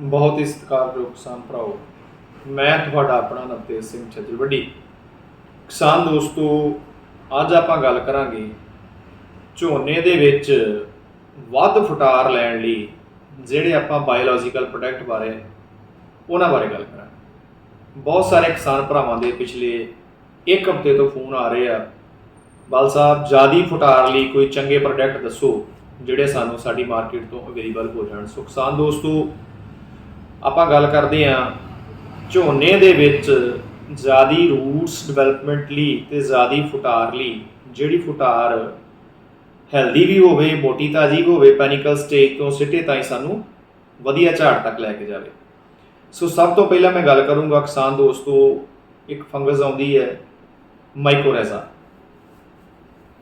ਬਹੁਤ ਹੀ ਸਤਿਕਾਰਯੋਗ ਕਿਸਾਨ ਭਰਾਓ, ਮੈਂ ਤੁਹਾਡਾ ਆਪਣਾ ਨਵਤੇਜ ਸਿੰਘ ਛਤਰਵੱਡੀ। ਕਿਸਾਨ ਦੋਸਤੋ, ਅੱਜ ਆਪਾਂ ਗੱਲ ਕਰਾਂਗੇ ਝੋਨੇ ਦੇ ਵਿੱਚ ਵੱਧ ਫੁਟਾਰ ਲੈਣ ਲਈ ਜਿਹੜੇ ਆਪਾਂ ਬਾਇਓਲੋਜੀਕਲ ਪ੍ਰੋਡਕਟ ਬਾਰੇ, ਉਹਨਾਂ ਬਾਰੇ ਗੱਲ ਕਰਾਂਗੇ। ਬਹੁਤ ਸਾਰੇ ਕਿਸਾਨ ਭਰਾਵਾਂ ਦੇ ਪਿਛਲੇ ਇੱਕ ਹਫ਼ਤੇ ਤੋਂ ਫੋਨ ਆ ਰਹੇ ਆ, ਬਲ ਸਾਹਿਬ, ਜਿਆਦੀ ਫੁਟਾਰ ਲਈ ਕੋਈ ਚੰਗੇ ਪ੍ਰੋਡਕਟ ਦੱਸੋ, ਜਿਹੜੇ ਸਾਨੂੰ ਸਾਡੀ ਮਾਰਕੀਟ ਤੋਂ ਅਵੇਲੇਬਲ ਹੋ ਜਾਣ। ਸੋ ਕਿਸਾਨ ਦੋਸਤੋ ਆਪਾਂ ਗੱਲ ਕਰਦੇ ਹਾਂ ਝੋਨੇ ਦੇ ਵਿੱਚ ਜ਼ਿਆਦੀ ਰੂਟਸ ਡਿਵੈਲਪਮੈਂਟ ਲਈ ਤੇ ਜ਼ਿਆਦੀ ਫੁਟਾਰ ਲਈ, ਜਿਹੜੀ ਫੁਟਾਰ ਹੈਲਦੀ ਵੀ ਹੋਵੇ, ਮੋਟੀ ਤਾਜੀ ਵੀ ਹੋਵੇ ਪੈਨਿਕਲ ਸਟੇਜ ਤੋਂ ਸਿੱਟੇ ਤਾਈਂ ਸਾਨੂੰ ਵਧੀਆ ਝਾੜ ਤੱਕ ਲੈ ਕੇ ਜਾਵੇ। ਸੋ ਸਭ ਤੋਂ ਪਹਿਲਾਂ ਮੈਂ ਗੱਲ ਕਰੂੰਗਾ ਕਿਸਾਨ ਦੋਸਤੋ, ਇੱਕ ਫੰਗਸ ਆਉਂਦੀ ਹੈ ਮਾਈਕੋਰੈਜ਼ਾ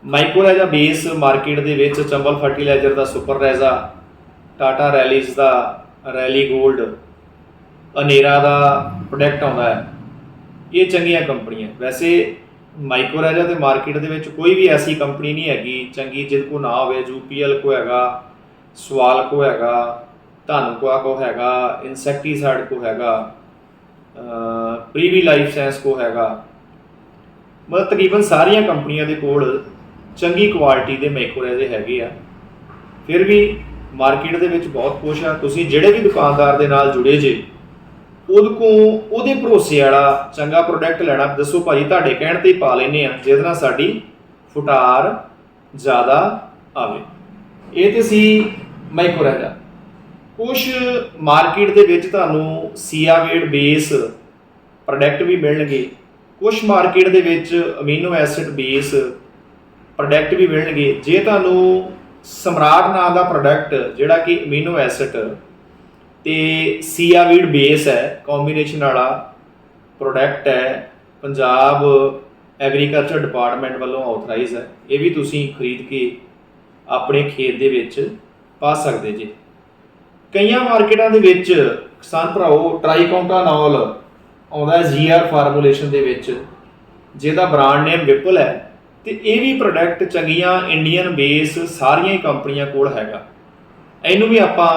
ਮਾਈਕੋਰੈਜ਼ਾ ਬੇਸ ਮਾਰਕੀਟ ਦੇ ਵਿੱਚ ਚੰਬਲ ਫਰਟੀਲਾਈਜ਼ਰ ਦਾ ਸੁਪਰ ਰੈਜ਼ਾ ਟਾਟਾ ਰੈਲੀਜ਼ ਦਾ ਰੈਲੀ 골ਡ ਅਨੇਰਾ ਦਾ ਪ੍ਰੋਡਕਟ ਆਉਂਦਾ ਹੈ। ਇਹ ਚੰਗੀਆਂ ਕੰਪਨੀਆਂ। ਵੈਸੇ ਮਾਈਕੋਰੈਜਾ ਤੇ ਮਾਰਕੀਟ ਦੇ ਵਿੱਚ ਕੋਈ ਵੀ ਐਸੀ ਕੰਪਨੀ ਨਹੀਂ ਹੈਗੀ, ਚੰਗੀ ਜਿਹਦੇ ਕੋ ਨਾ ਹੋਵੇ ਯੂਪੀਐਲ ਕੋ ਹੈਗਾ, ਸਵਾਲ ਕੋ ਹੈਗਾ, ਧਨ ਕੋ ਕੋ ਹੈਗਾ ਇਨਸੈਕਟੀਸਾਈਡ ਕੋ ਹੈਗਾ ਪ੍ਰੀਵੀ ਲਾਈਫ ਸਾਇੰਸ ਕੋ ਹੈਗਾ। ਮਤਲਬ ਤਕਰੀਬਨ ਸਾਰੀਆਂ ਕੰਪਨੀਆਂ ਦੇ ਕੋਲ ਚੰਗੀ ਕੁਆਲਿਟੀ ਦੇ ਮਾਈਕੋਰੈਜੇ ਹੈਗੇ ਆ। ਫਿਰ ਵੀ ਮਾਰਕੀਟ ਦੇ ਵਿੱਚ ਬਹੁਤ ਕੁਛ ਆ। ਤੁਸੀਂ ਜਿਹੜੇ ਵੀ ਦੁਕਾਨਦਾਰ ਦੇ ਨਾਲ ਜੁੜੇ ਜੇ ਉਹਦੇ ਕੋ ਉਹਦੇ ਭਰੋਸੇ ਵਾਲਾ ਚੰਗਾ ਪ੍ਰੋਡਕਟ ਲੈਣਾ, ਦੱਸੋ ਭਾਜੀ, ਤੁਹਾਡੇ ਕਹਿਣ ਤੇ ਹੀ ਪਾ ਲੈਨੇ ਆ ਜਿਹਦੇ ਨਾਲ ਸਾਡੀ ਫੁਟਾਰ ਜ਼ਿਆਦਾ ਆਵੇ। ਇਹ ਤੇ ਸੀ ਮਾਈਕੋਰੈਜਾ ਕੁਝ ਮਾਰਕੀਟ ਦੇ ਵਿੱਚ ਤੁਹਾਨੂੰ ਸੀਆਵੇਡ ਬੇਸ ਪ੍ਰੋਡਕਟ ਵੀ ਮਿਲਣਗੇ। ਕੁਝ ਮਾਰਕੀਟ ਦੇ ਵਿੱਚ ਅਮੀਨੋ ਐਸਿਡ ਬੇਸ ਪ੍ਰੋਡਕਟ ਵੀ ਮਿਲਣਗੇ। ਜੇ ਤੁਹਾਨੂੰ ਸਮਰਾਟ ਨਾਂ ਦਾ ਪ੍ਰੋਡਕਟ ਜਿਹੜਾ ਕਿ ਅਮੀਨੋ ਐਸਿਡ ਤੇ ਸੀਆਵੀਡ ਬੇਸ ਹੈ ਕੰਬੀਨੇਸ਼ਨ ਵਾਲਾ ਪ੍ਰੋਡਕਟ ਹੈ, ਪੰਜਾਬ ਐਗਰੀਕਲਚਰ ਡਿਪਾਰਟਮੈਂਟ ਵੱਲੋਂ ਆਥੋਰਾਈਜ਼ ਹੈ। ਇਹ ਵੀ ਤੁਸੀਂ ਖਰੀਦ ਕੇ ਆਪਣੇ ਖੇਤ ਦੇ ਵਿੱਚ ਪਾ ਸਕਦੇ ਜੀ। ਕਈਆਂ ਮਾਰਕੀਟਾਂ ਦੇ ਵਿੱਚ ਕਿਸਾਨ ਭਰਾਓ ਟ੍ਰਾਈਕੌਂਟਾਨੋਲ ਆਉਂਦਾ ਹੈ ਜੀਆਰ ਫਾਰਮੂਲੇਸ਼ਨ ਦੇ ਵਿੱਚ, ਜਿਹਦਾ ਬ੍ਰਾਂਡ ਨੇਮ ਵਿਪਲ ਹੈ। ਤੇ ਇਹ ਵੀ ਪ੍ਰੋਡਕਟ ਚੰਗੀਆਂ ਇੰਡੀਅਨ ਬੇਸ ਸਾਰੀਆਂ ਹੀ ਕੰਪਨੀਆਂ ਕੋਲ ਹੈਗਾ। ਇਹਨੂੰ ਵੀ ਆਪਾਂ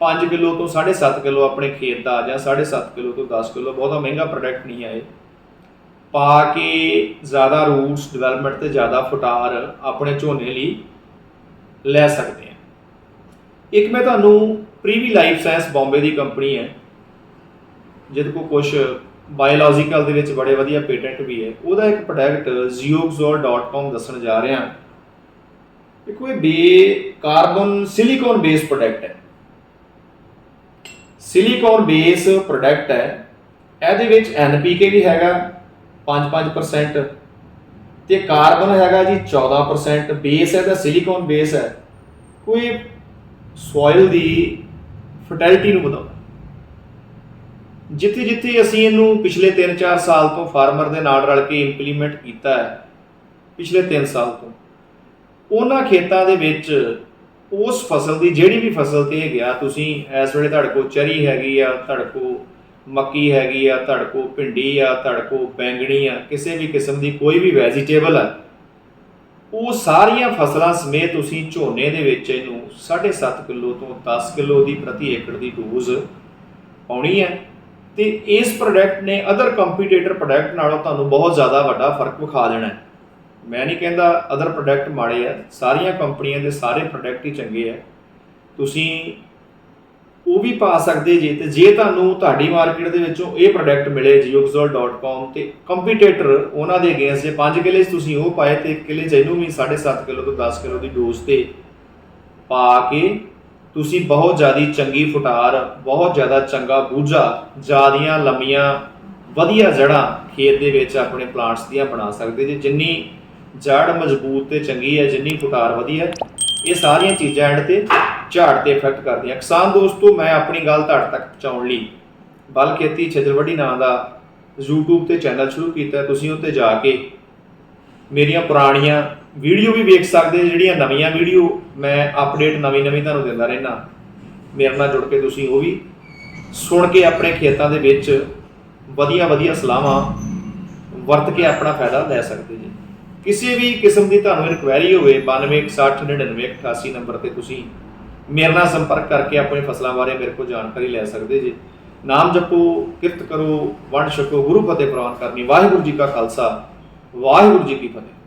5 ਕਿਲੋ ਤੋਂ 7.5 ਕਿਲੋ ਆਪਣੇ ਖੇਤ ਦਾ ਜਾਂ 7.5 ਕਿਲੋ ਤੋਂ 10 ਕਿਲੋ, ਬਹੁਤਾ ਮਹਿੰਗਾ ਪ੍ਰੋਡਕਟ ਨਹੀਂ ਹੈ ਇਹ। ਪਾ ਕੇ ਜ਼ਿਆਦਾ ਰੂਟਸ ਡਿਵੈਲਪਮੈਂਟ ਤੇ ਜ਼ਿਆਦਾ ਫੁਟਾਰ ਆਪਣੇ ਝੋਨੇ ਲਈ ਲੈ ਸਕਦੇ ਹਾਂ। ਇੱਕ ਮੈਂ ਤੁਹਾਨੂੰ ਪ੍ਰੀਵੀ ਲਾਈਫ ਸਾਇੰਸ ਬੰਬੇ ਦੀ ਕੰਪਨੀ ਹੈ। ਜਿਹਦੇ ਕੋ ਕੁਝ ਬਾਇਓਲੋਜੀਕਲ ਦੇ ਵਿੱਚ ਬੜੇ ਵਧੀਆ ਪੇਟੈਂਟ ਵੀ ਹੈ। ਉਹਦਾ ਇੱਕ ਪ੍ਰੋਡਕਟ zioxol.com ਦੱਸਣ ਜਾ ਰਿਹਾ। ਕਿ ਕੋਈ ਬੇ ਕਾਰਬਨ ਸਿਲੀਕੋਨ ਬੇਸ ਪ੍ਰੋਡਕਟ ਹੈ। ਸਿਲੀਕੋਨ ਬੇਸ ਪ੍ਰੋਡਕਟ ਹੈ। ਇਹਦੇ ਵਿੱਚ NPK ਵੀ ਹੈਗਾ 5-5% ਤੇ ਕਾਰਬਨ ਹੈਗਾ ਜੀ 14% ਬੇਸ ਹੈ ਤਾਂ ਸਿਲੀਕੋਨ ਬੇਸ ਹੈ। ਕੋਈ ਸੋਇਲ ਦੀ ਫਰਟੈਲਿਟੀ ਨੂੰ ਵਧਾਉਂਦਾ ਜਿੱਥੇ ਜਿੱਥੇ ਅਸੀਂ ਇਹਨੂੰ ਪਿਛਲੇ 3-4 ਸਾਲ ਤੋਂ ਫਾਰਮਰ ਦੇ ਨਾਲ ਰਲ ਕੇ ਇੰਪਲੀਮੈਂਟ ਕੀਤਾ ਹੈ, ਪਿਛਲੇ 3 ਸਾਲ ਤੋਂ, ਉਹਨਾਂ ਖੇਤਾਂ ਦੇ ਵਿੱਚ ਉਸ ਫਸਲ ਦੀ ਜਿਹੜੀ ਵੀ ਫਸਲ ਤੇ ਗਿਆ ਤੁਸੀਂ ਇਸ ਵੇਲੇ ਤੁਹਾਡੇ ਕੋਲ ਚਰੀ ਹੈਗੀ ਆ, ਤੁਹਾਡੇ ਕੋਲ ਮੱਕੀ ਹੈਗੀ ਆ, ਤੁਹਾਡੇ ਕੋਲ ਭਿੰਡੀ ਆ, ਤੁਹਾਡੇ ਕੋਲ ਬੈਂਗਣੀ ਆ, ਕਿਸੇ ਵੀ ਕਿਸਮ ਦੀ ਕੋਈ ਵੀ ਵੈਜੀਟੇਬਲ ਆ, ਉਹ ਸਾਰੀਆਂ ਫਸਲਾਂ ਸਮੇਤ ਤੁਸੀਂ ਝੋਨੇ ਦੇ ਵਿੱਚ ਇਹਨੂੰ 7.5 ਕਿਲੋ ਤੋਂ 10 ਕਿਲੋ ਦੀ ਪ੍ਰਤੀ ਏਕੜ ਦੀ ਡੋਜ਼ ਪਾਉਣੀ ਹੈ ਤੇ ਇਸ ਪ੍ਰੋਡਕਟ ਨੇ ਅਦਰ ਕੰਪੀਟੀਟਰ ਪ੍ਰੋਡਕਟ ਨਾਲੋਂ ਤੁਹਾਨੂੰ ਬਹੁਤ ਜ਼ਿਆਦਾ ਵੱਡਾ ਫ਼ਰਕ ਵਿਖਾ ਦੇਣਾ ਹੈ। ਮੈਂ ਨਹੀਂ ਕਹਿੰਦਾ ਅਦਰ ਪ੍ਰੋਡਕਟ ਮਾੜੇ ਆ, ਸਾਰੀਆਂ ਕੰਪਨੀਆਂ ਦੇ ਸਾਰੇ ਪ੍ਰੋਡਕਟ ਹੀ ਚੰਗੇ ਆ। ਤੁਸੀਂ ਉਹ ਵੀ ਪਾ ਸਕਦੇ ਜੇ ਤੇ ਜੇ ਤੁਹਾਨੂੰ ਤੁਹਾਡੀ ਮਾਰਕੀਟ ਦੇ ਵਿੱਚੋਂ ਇਹ ਪ੍ਰੋਡਕਟ ਮਿਲੇ jioxol.com ਤੇ ਕੰਪੀਟੀਟਰ ਉਹਨਾਂ ਦੇ ਅਗੇਂਸਟ ਜੇ 5 ਕਿਲੇ 'ਚ ਤੁਸੀਂ ਉਹ ਪਾਏ ਤੇ ਇੱਕ ਕਿਲੇ 'ਚ ਇਹਨੂੰ ਵੀ 7.5 ਕਿਲੋ ਤੋਂ 10 ਕਿਲੋ ਦੀ ਡੋਜ਼ ਤੇ ਪਾ ਕੇ ਤੁਸੀਂ ਬਹੁਤ ਜ਼ਿਆਦੀ ਚੰਗੀ ਫੁਟਾਰ, ਬਹੁਤ ਜ਼ਿਆਦਾ ਚੰਗਾ ਬੂਝਾ, ਜ਼ਿਆਦੀਆਂ ਲੰਮੀਆਂ, ਵਧੀਆ ਜੜਾਂ ਖੇਤ ਦੇ ਵਿੱਚ ਆਪਣੇ ਪਲਾਂਟਸ ਦੀਆਂ ਬਣਾ ਸਕਦੇ ਜੇ। ਜਿੰਨੀ ਜੜ ਮਜ਼ਬੂਤ ਤੇ ਚੰਗੀ ਹੈ, ਜਿੰਨੀ ਫੁਟਾਰ ਵਧੀਆ ਇਹ ਸਾਰੀਆਂ ਚੀਜ਼ਾਂ ਐਂਡ ਤੇ ਝਾੜ ਤੇ ਇਫੈਕਟ ਕਰਦੀਆਂ। ਕਿਸਾਨ ਦੋਸਤੋ, ਮੈਂ ਆਪਣੀ ਗੱਲ ਤੁਹਾਡੇ ਤੱਕ ਪਹੁੰਚਾਉਣ ਲਈ ਬਲ ਖੇਤੀ ਛਜਰਵੜੀ ਨਾਂ ਦਾ YouTube ਤੇ ਚੈਨਲ ਸ਼ੁਰੂ ਕੀਤਾ ਤੁਸੀਂ ਉੱਤੇ ਜਾ ਕੇ ਮੇਰੀਆਂ ਪੁਰਾਣੀਆਂ ਵੀਡੀਓ ਵੀ ਵੇਖ ਸਕਦੇ ਜਿਹੜੀਆਂ ਨਵੀਆਂ ਵੀਡੀਓ ਮੈਂ ਅਪਡੇਟ ਨਵੀਂ ਨਵੀਂ ਤੁਹਾਨੂੰ ਦਿੰਦਾ ਰਹਿਣਾ ਮੇਰੇ ਨਾਲ ਜੁੜ ਕੇ ਤੁਸੀਂ ਉਹ ਵੀ ਸੁਣ ਕੇ ਆਪਣੇ ਖੇਤਾਂ ਦੇ ਵਿੱਚ ਵਧੀਆ ਵਧੀਆ ਸਲਾਹਾਂ ਵਰਤ ਕੇ ਆਪਣਾ ਫਾਇਦਾ ਲੈ ਸਕਦੇ ਜੀ। ਕਿਸੇ ਵੀ ਕਿਸਮ ਦੀ ਤੁਹਾਨੂੰ ਇਨਕੁਆਇਰੀ ਹੋਵੇ 92609988 ਨੰਬਰ ਤੇ ਤੁਸੀਂ ਮੇਰੇ ਨਾਲ ਸੰਪਰਕ ਕਰਕੇ ਆਪਣੀ ਫਸਲਾਂ ਬਾਰੇ ਮੇਰੇ ਕੋਲ ਜਾਣਕਾਰੀ ਲੈ ਸਕਦੇ ਜੇ। ਨਾਮ ਜਪੋ, ਕਿਰਤ ਕਰੋ, ਵੰਡ ਛਕੋ, ਗੁਰੂ ਫਤਿਹ ਪ੍ਰਵਾਨ ਕਰਨੀ। ਵਾਹਿਗੁਰੂ ਜੀ ਕਾ ਖਾਲਸਾ, ਵਾਹਿਗੁਰੂ ਜੀ ਕੀ ਫਤਿਹ।